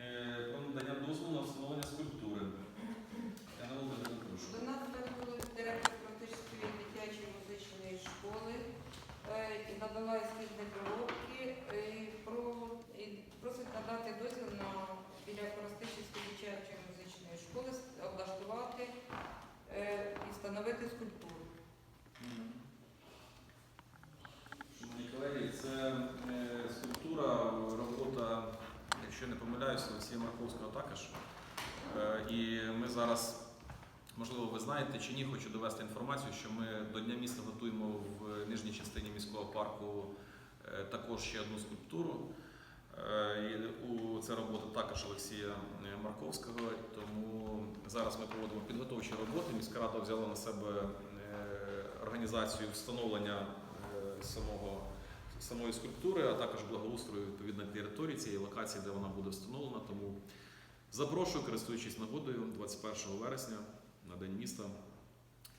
е, про надання дозволу на встановлення скульптури. До нас звернулася директор Практичної дитячої музичної школи е, і надала ескізні доробки е, про просить надати дозвіл на біля Коростишівської дитячої музичної школи облаштувати е, і встановити скульптуру. Шановні колеги, це е, скульптура, робота, якщо я не помиляюся, Олексія Марковського також. Е, І ми зараз, можливо, ви знаєте чи ні, хочу довести інформацію, що ми до Дня міста готуємо в нижній частині міського парку е, також ще одну скульптуру. Е, Це робота також Олексія е, Марковського, тому зараз ми проводимо підготовчі роботи. Міська рада взяла на себе організацію встановлення самого, самої скульптури, а також благоустрою відповідно території цієї локації, де вона буде встановлена. Тому запрошую, користуючись нагодою, 21 вересня на День міста.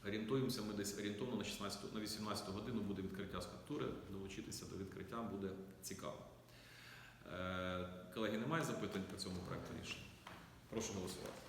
Орієнтуємося, ми десь орієнтовно на 16, на 18 годину буде відкриття скульптури. Долучитися до відкриття буде цікаво. Е, Колеги, немає запитань по цьому проекту рішення? Прошу голосувати.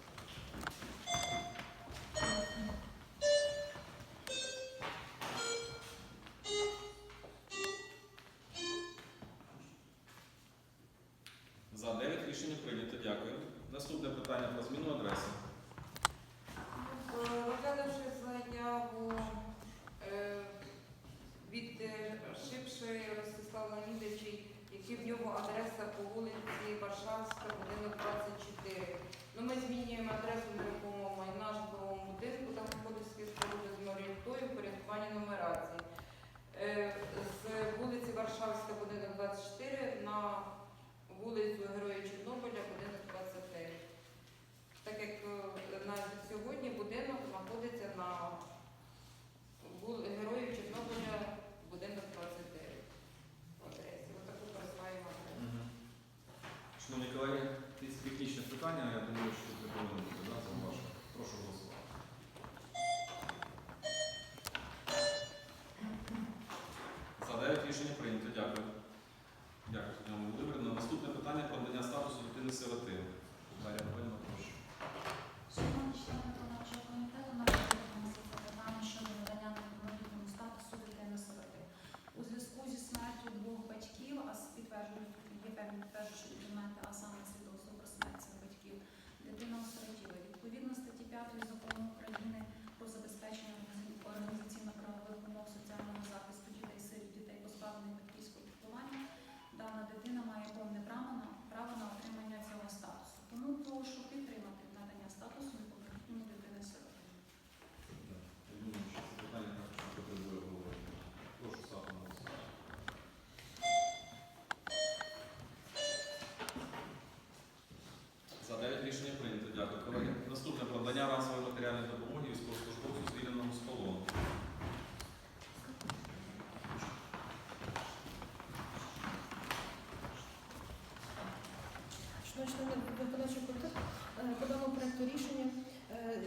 Члени виконавчого комітету, е, по проекту рішення е,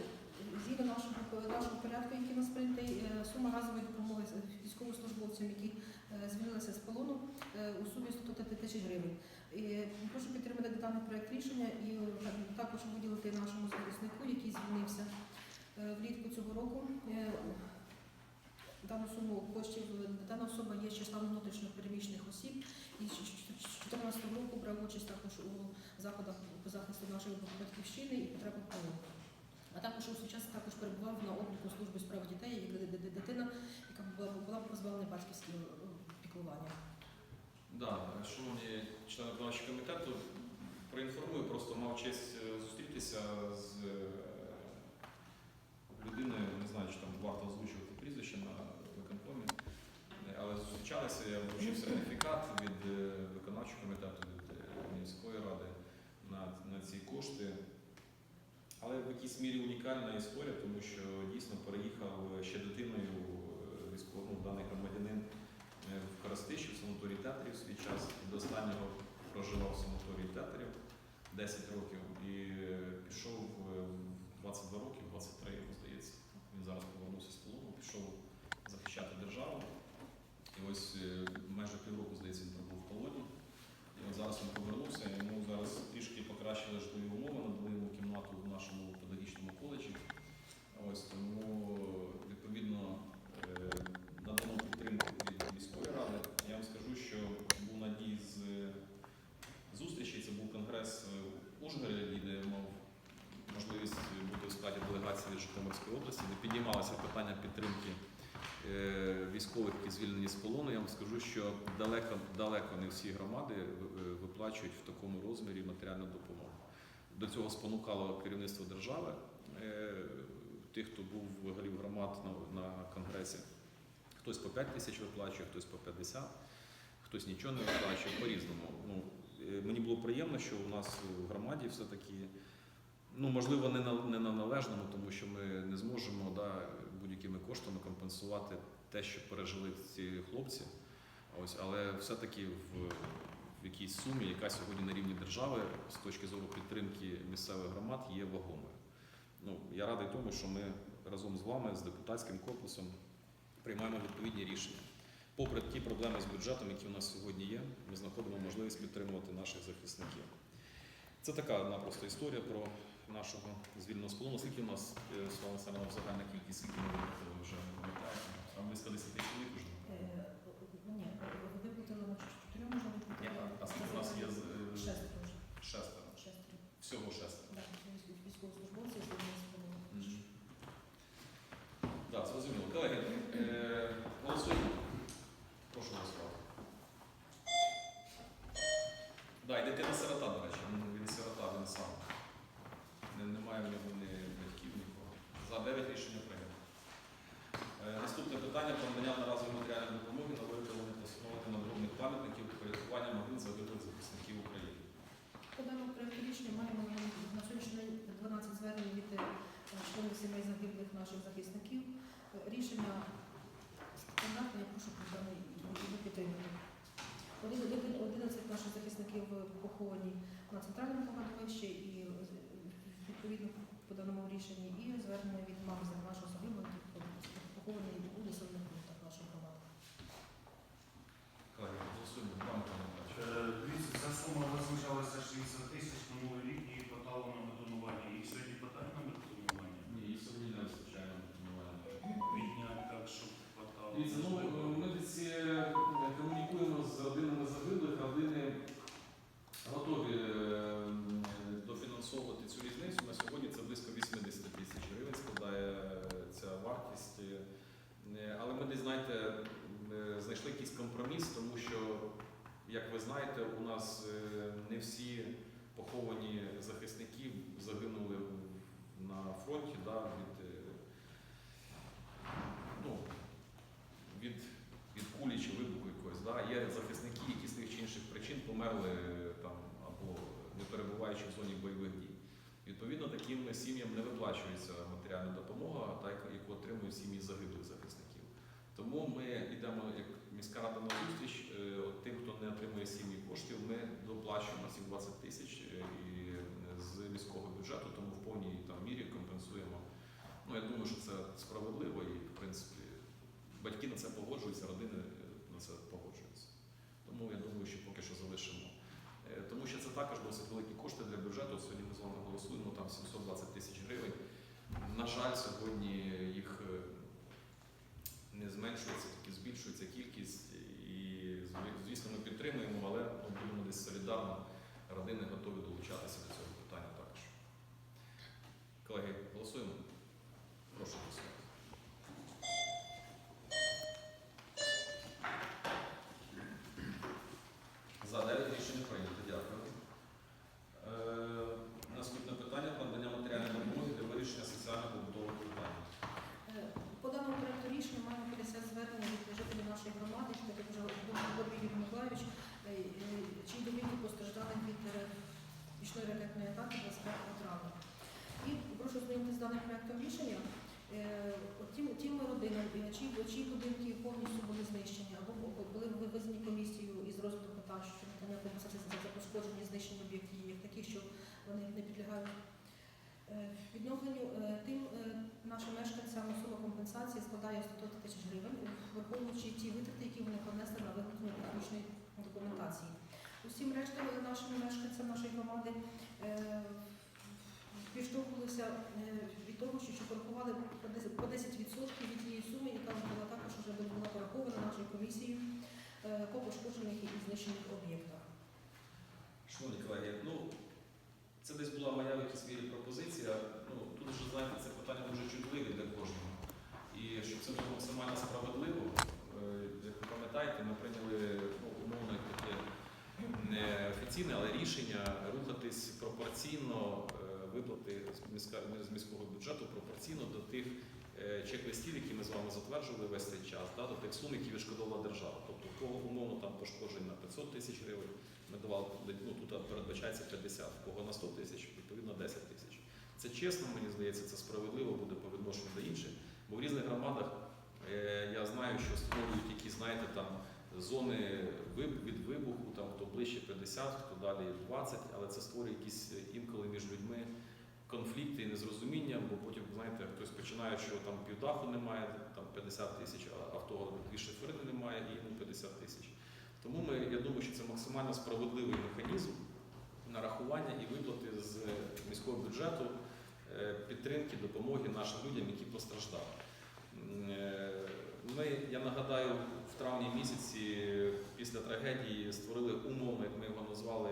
згідно нашого, нашого порядку, який нас прийнятий, е, сума разової допомоги військовослужбовцям, які звільнилися з полону, у сумі 100 тисяч гривень. І прошу підтримати даний проект рішення і також виділити нашому захиснику, який звільнився влітку цього року. Е, суму коштів дана особа є числа внутрішньо переміщених осіб і з 2014 року брав участь також у заходах по захисту нашої батьківщини і потреб полону. А також у свій час також перебував на обліку служби справ дітей, як ди- ди- дитина, яка була, була позбавлена батьківського е, піклування. Да, шановні члени виконавчого комітету, проінформую, просто мав честь е, зустрітися з е, людиною, не знаю, чи там варто озвучувати прізвище на е, але зустрічалися, я вручив сертифікат від е, виконавчого комітету, від е, міської ради на, на ці кошти. Але в якійсь мірі унікальна історія, тому що дійсно переїхав ще дитиною е, військовий ну, даний громадянин в Коростиші, в санаторії театрів свій час. І до останнього проживав в санаторії театрів 10 років і пішов ось е, майже півроку, здається, він пробув в полоні. І от зараз він повернувся, йому зараз трішки покращили житлові умови, надали йому кімнату в нашому педагогічному коледжі. Ось Тому не всі громади е, виплачують в такому розмірі матеріальну допомогу. До цього спонукало керівництво держави, е, тих, хто був голів громад на, конгресі. Хтось по 5 тисяч виплачує, хтось по 50, хтось нічого не виплачує по-різному. Ну, е, мені було приємно, що у нас в громаді все-таки, ну можливо, не на, не на належному, тому що ми не зможемо да, будь-якими коштами компенсувати те, що пережили ці хлопці. Ось, але все-таки в, в якійсь сумі, яка сьогодні на рівні держави з точки зору підтримки місцевих громад є вагомою. Ну, я радий тому, що ми разом з вами, з депутатським корпусом, приймаємо відповідні рішення. Попри ті проблеми з бюджетом, які у нас сьогодні є, ми знаходимо можливість підтримувати наших захисників. Це така напросто історія про нашого звільненого сполону. Скільки у нас е, Світлана Олександрівна, загальна кількість, скільки ми вже пам'ятаємо? Там близько 10 чоловік вже. Е, Ні, виплатили на чотирьох, можна Ні, виплатити. а- а скільки у нас є з е, Шестеро вже. шестеро? Шестеро. Всього шестеро. Так, військовослужбовці звільнені з полону. Так, зрозуміло. Колеги, е, голосуємо. Прошу голосувати. Да, не сирота, до речі. Він сирота, він сам. Немає в нього ні батьків, нікого. За 9 рішення прийнято. Е, наступне питання про надання наразової матеріальної допомоги на виготовлення та встановлення надгробних пам'ятників порядкування могил загиблих захисників України. По даному проекту рішення маємо на сьогоднішній день 12 звернень від е, членів сімей загиблих наших захисників. Е, Рішення стандартне, я прошу даний його підтримати. Один- один- 11 наших захисників поховані на центральному погадовищі і е, відповідно по даному рішенні, і звернення від мами за нашого загиблого, які поховані у населених пунктах нашої громади. Колеги, голосуємо. Пане Е, Дивіться, ця сума визначалася 60 тисяч минулий рік і хватало на бетонування. І сьогодні питання на бетонування. Ні, і сьогодні не вистачає на тренування. Відняти так, щоб хватало. Дивіться, ну ми десь е, комунікуємо з родинами загиблих, родини готові е, дофінансовувати цю різницю. На сьогодні це близько 80 тисяч гривень складає е, ця вартість. Е, Але ми десь, знаєте, е, знайшли якийсь компроміс, тому що, як ви знаєте, у нас е, не всі поховані захисники загинули в- на фронті да, від, е, ну, від, від кулі чи вибуху якогось. Да? Є захисники, які з тих чи інших причин померли е, там, або не перебуваючи в зоні бойових дій. Відповідно, таким сім'ям не виплачується матеріальна допомога, та, яку отримують сім'ї загиблих захисників. Тому ми йдемо як міська рада на зустріч е, тим, хто не отримує сім'ї коштів, ми доплачуємо ці 20 тисяч е, з міського бюджету, тому в повній там, мірі компенсуємо. Ну, я думаю, що це справедливо і, в принципі, батьки на це погоджуються, родини е, на це погоджуються. Тому я думаю, що поки що залишимо. Е, Тому що це також досить великі кошти для бюджету. Сьогодні ми з вами голосуємо там 720 тисяч гривень. На жаль, сьогодні їх е, не зменшується, тільки збільшується кількість. І звісно, ми підтримуємо, але ну, будемо десь солідарно. Родини готові долучатися до цього питання також. Колеги, голосуємо. Прошу голосувати. За 9 рішення прийнято. Дякую. Е, наступне питання про надання матеріальної допомоги для вирішення соціально-побутових питань. Е, По даному проекту рішення маємо 50 звернень від жителів нашої громади, що таке вже Горбій Юрій Миколаївич, е, е, чиї домівки постраждали від е, пічної ракетної атаки 25 травня. І прошу знайомитися з даним проектом рішення. Е, Тим, тим родинам, чиї, чиї будинки повністю були знищені, або були вивезені комісією із розгляду питань, що надання компенсації за за пошкоджені знищені об'єктів, як такі, що вони не підлягають Е, Відновленню тим нашим мешканцям сума компенсації складає 100 тисяч гривень, враховуючи ті витрати, які вони понесли на виготовлення технічної документації. Усім решта нашими мешканцям нашої громади е, підштовхувалися е, від того, що порахували по 10% від тієї суми, яка була також вже була порахована нашою комісією е, по пошкоджених і знищених об'єктах. Шановні колеги, ну це десь була моя якісь вірі пропозиція. Ну, Тут вже знаєте, це питання дуже чутливе для кожного. І щоб це було максимально справедливо, як ви пам'ятаєте, ми прийняли ціни, але рішення рухатись пропорційно е, виплати з міського бюджету пропорційно до тих е, чек-листів, які ми з вами затверджували весь цей час, до тих сум, які відшкодовувала держава. Тобто, кого умовно там пошкоджень на 500 тисяч гривень, ми давали ну, тут передбачається 50, у кого на 100 тисяч, відповідно 10 тисяч. Це чесно, мені здається, це справедливо буде по відношенню до інших. Бо в різних громадах е, я знаю, що створюють якісь, знаєте, там зони від вибуху, там хто ближче 50, хто далі 20, але це створює якісь е, інколи між людьми конфлікти і незрозуміння, бо потім, знаєте, хтось починає, що там півдаху немає, там 50 тисяч, а того дві шиферини немає і йому 50 тисяч. Тому ми, я думаю, що це максимально справедливий механізм нарахування і виплати з міського бюджету е, підтримки, допомоги нашим людям, які постраждали. Ми, я нагадаю, в травні місяці після трагедії створили умовно, як ми його назвали,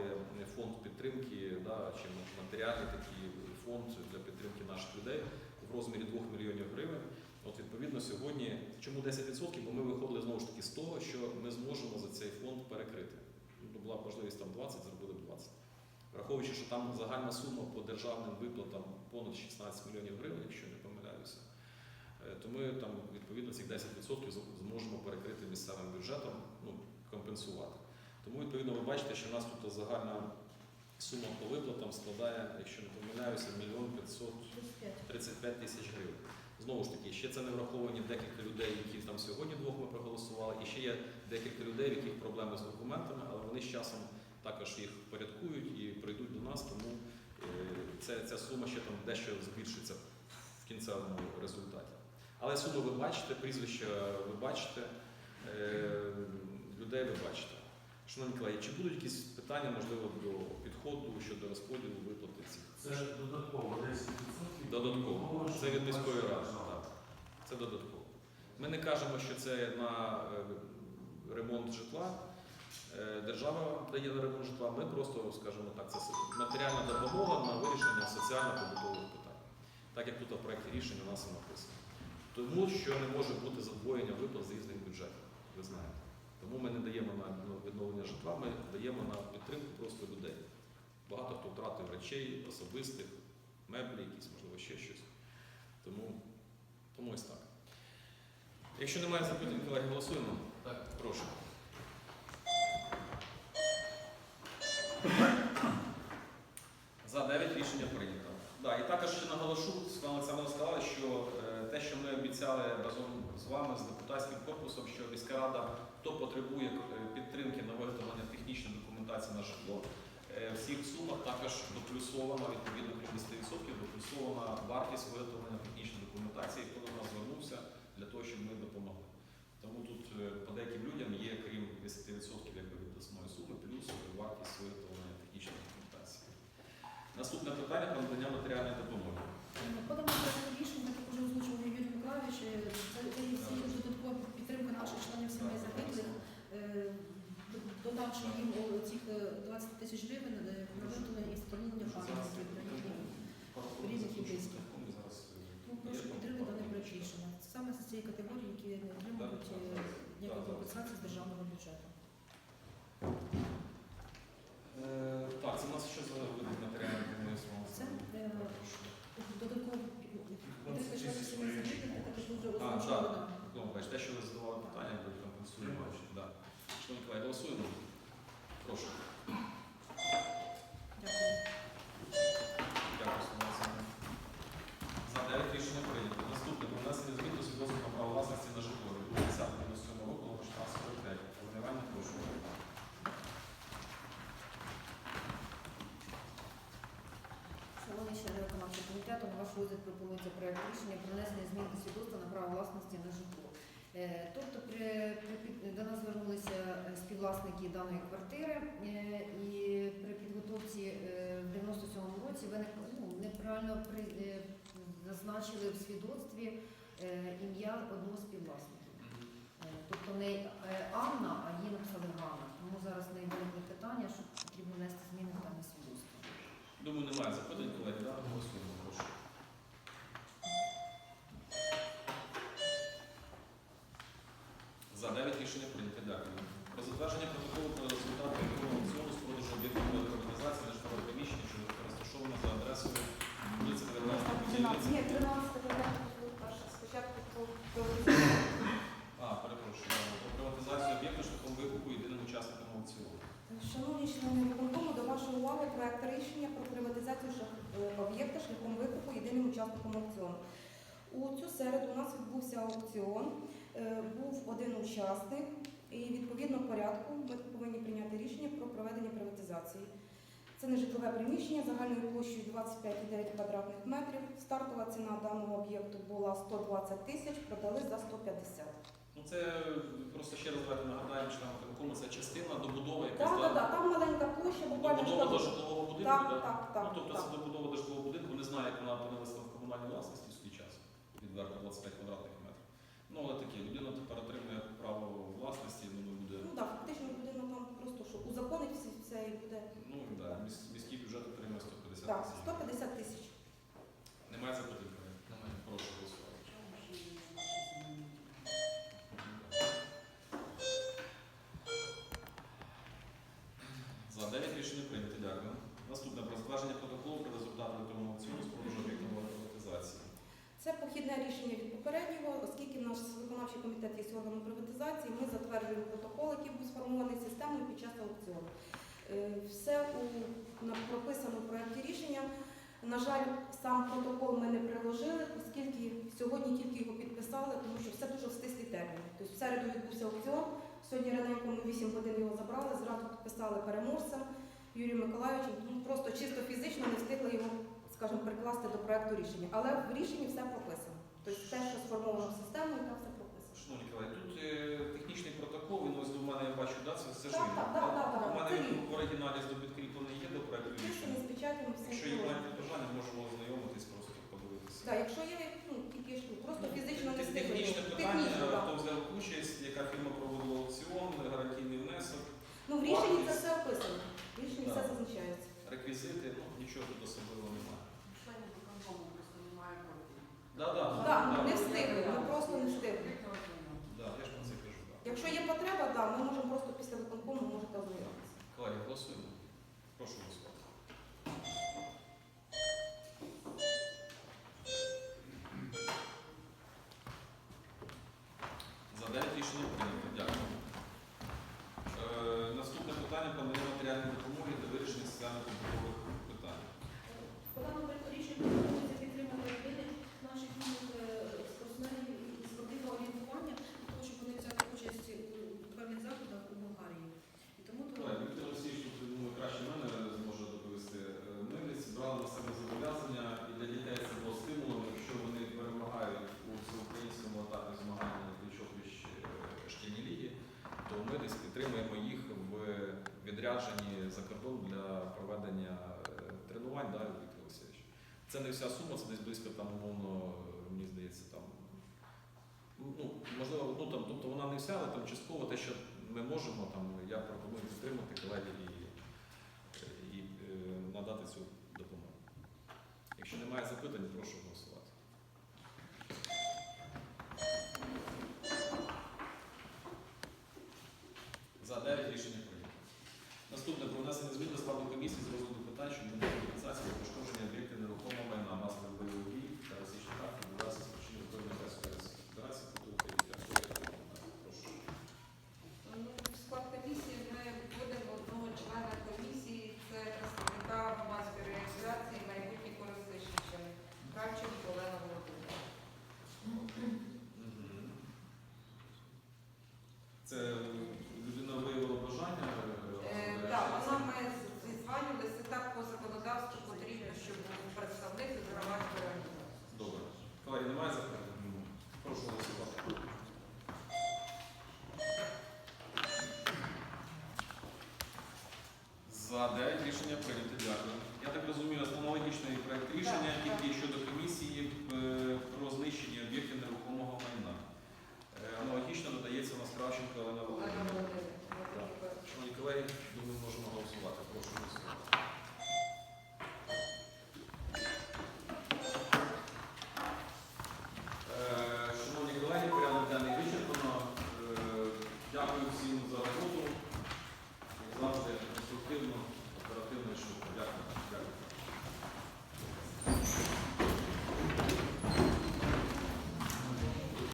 фонд підтримки, да, чи матеріальний такий фонд для підтримки наших людей в розмірі 2 мільйонів гривень. От відповідно сьогодні, чому 10%? Бо ми виходили знову ж таки з того, що ми зможемо за цей фонд перекрити. Ну, була можливість там 20, зробили б 20. Враховуючи, що там загальна сума по державним виплатам понад 16 мільйонів гривень, якщо не помиляюся, то ми там відповідно цих 10% зможемо перекрити місцевим бюджетом, ну, компенсувати. Тому відповідно ви бачите, що в нас тут загальна сума по виплатам складає, якщо не помиляюся, 1 мільйон 500 35. 35 тисяч гривень. Знову ж таки, ще це не враховані декілька людей, які там сьогодні двох ми проголосували, і ще є декілька людей, в яких проблеми з документами, але вони з часом також їх впорядкують і прийдуть до нас, тому е, це, ця сума ще там дещо збільшиться в кінцевому результаті. Але суми ви бачите, прізвища ви бачите, е, людей ви бачите. Шановні колеги, чи будуть якісь питання, можливо, до підходу щодо розподілу виплати цих? Це додатково 10%. Додатково. Це від міської ради. Так. Так. Це додатково. Ми не кажемо, що це на е, ремонт житла. Е, Держава дає на ремонт житла. Ми просто, скажімо так, це матеріальна допомога на вирішення соціально-побутових питань. Так як тут в проєкті рішення у нас і написано. Тому що не може бути задвоєння виплат з різних бюджетів, ви знаєте. Тому ми не даємо на відновлення житла, ми даємо на підтримку просто людей. Багато хто втратив речей особистих, меблі, якісь, можливо, ще щось. Тому, тому ось так. Якщо немає запитань, колеги, голосуємо. Так. Прошу. За 9 рішення прийнято. Да, і також ще наголошу, Світлана Олександровна сказала, що е, те, що ми обіцяли разом з вами, з депутатським корпусом, що міська рада, хто потребує е, підтримки на виготовлення технічної документації на житло, е, в цих сумах також доплюсована, відповідно крім 10%, доплюсована вартість виготовлення технічної документації, хто до нас звернувся для того, щоб ми допомогли. Тому тут е, по деяким людям є, крім 10% якби, від основної суми, плюс вартість виготовлення технічної документації. Наступне питання надання матеріальної допомоги. Подамо рішення, як уже Юрій е, це всі додаткова підтримка наших членів сімей загиблих, е, додавши їм цих е, 20 тисяч гривень е, на виготовлення і встановлення пам'ятників на. Різних і е, Ну, прошу підтримати дане проект рішення. Це саме з цієї категорії, які не отримують е, ніякої компенсації з державного бюджету. Е, Так, це у нас що за вами? Це е, додатково А, так. Бач, те, що ви задавали питання, ви компенсуємо. Да. Шановні колеги, голосуємо. Прошу. Дякую, Світлана Олександрівна. За 9 рішення прийнято. Наступне про внесення змін до свідоцтва про право власності на житло від 10 року, номер 1645. Пане прошу. Шановні члени виконавчого комітету, на ваш розгляд пропонується проект рішення про внесення змін до свідоцтва на право власності на житло. Е, Тобто при, при до нас звернулися е, співвласники даної квартири е, і при підготовці в 97-му році виник ну, неправильно при, зазначили в свідоцтві ім'я одного. Е, Тобто не Анна, а її написали Ганна. Тому зараз не виникли питання, що потрібно внести зміни в дане свідоцтво. Думаю, немає запитань, колеги, так? Затвердження протоколу про результати аукціону з продажу об'єктом приватизації нежитлового приміщення, що розташоване за адресою вулиця 19 Ні, 13 перше. Спочатку про про А, перепрошую, про приватизацію об'єкту шляхом викупу єдиним учасником аукціону. Шановні члени виконкому, до вашої уваги проект рішення про приватизацію е, об'єкта шляхом викупу єдиним учасником аукціону. У цю середу у нас відбувся аукціон, е, був один учасник, і відповідно порядку ми повинні прийняти рішення про проведення приватизації. Це нежитлове приміщення загальною площею 25,9 квадратних метрів. Стартова ціна даного об'єкту була 120 тисяч, продали за 150. Ну це просто ще раз давайте нагадаємо, що там виконкому це частина добудови якась. Так, так, так, там маленька площа, буквально Добудова до житлового будинку, Так, да? так, так, ну, тобто так. це добудова до житлового будинку, не знаю, як вона опинилася в комунальній власності в свій час, відверто 25 квадратних метрів. Ну, але таке, людина тепер отримує право власності, не буде, Ну так, фактично людина там просто що узаконить всі це і буде. ну, да, міс- міський бюджет отримує 150 Так, тисяч. 150 тисяч. Немає запитань? Немає. Прошу голосувати. За 9 рішення прийнято, дякую. Наступне про затвердження протоколу про результати електронного аукціону з продажу об'єктів приватизації. Це похідне рішення від попереднього, оскільки наш виконавчий комітет є органом приватизації, ми затверджуємо протокол, який був сформований системою під час аукціону. Е, Все у прописано проєкті рішення. На жаль, сам протокол ми не приложили, оскільки сьогодні тільки його підписали, тому що все дуже в стислі терміни. Тобто в середу відбувся аукціон. Сьогодні раненько ми 8 годин його забрали, зразу підписали переможцем Юрію Миколаївичем. Просто чисто фізично не встигли його, скажімо, прикласти до проекту рішення. Але в рішенні все прописано. Тобто те, що сформовано в систему, там все. Шановні колеги, тут е, технічний протокол, він ось до мене я бачу, да, це, це ж Так, так, так, так, так. У мене Це він він. в оригіналі з підкріплений є до проекту Рішення рішення. з печатями все. Якщо є було. бажання, можемо ознайомитись, просто подивитися. Так, якщо є, ну, тільки ж ну, просто фізично не встигли. Технічне питання, Технічно, так. хто взяв участь, яка фірма проводила аукціон, гарантійний внесок, Ну, в рішенні це все описано. В рішенні все зазначається. реквізити, ну нічого тут особливого немає. Членів виконкому просто немає копії. Да, да, Так, да, не встигли, ми просто не встигли. Да, я ж про це кажу. Да. Якщо є потреба, так, ми можемо просто після виконкому можете ознайомитися. Колеги, голосуємо. Прошу голосувати. Відрядженні за кордон для проведення е, тренувань, да, Віктор Олексійович. Це не вся сума, це десь близько там, умовно, е, мені здається, там. Ну, можливо, ну там, тобто вона не вся, але там частково те, що ми можемо, там я пропоную підтримати колеги і, і е, надати цю допомогу. Якщо немає запитань, прошу голосувати. Комісії з розгляду щодо компенсації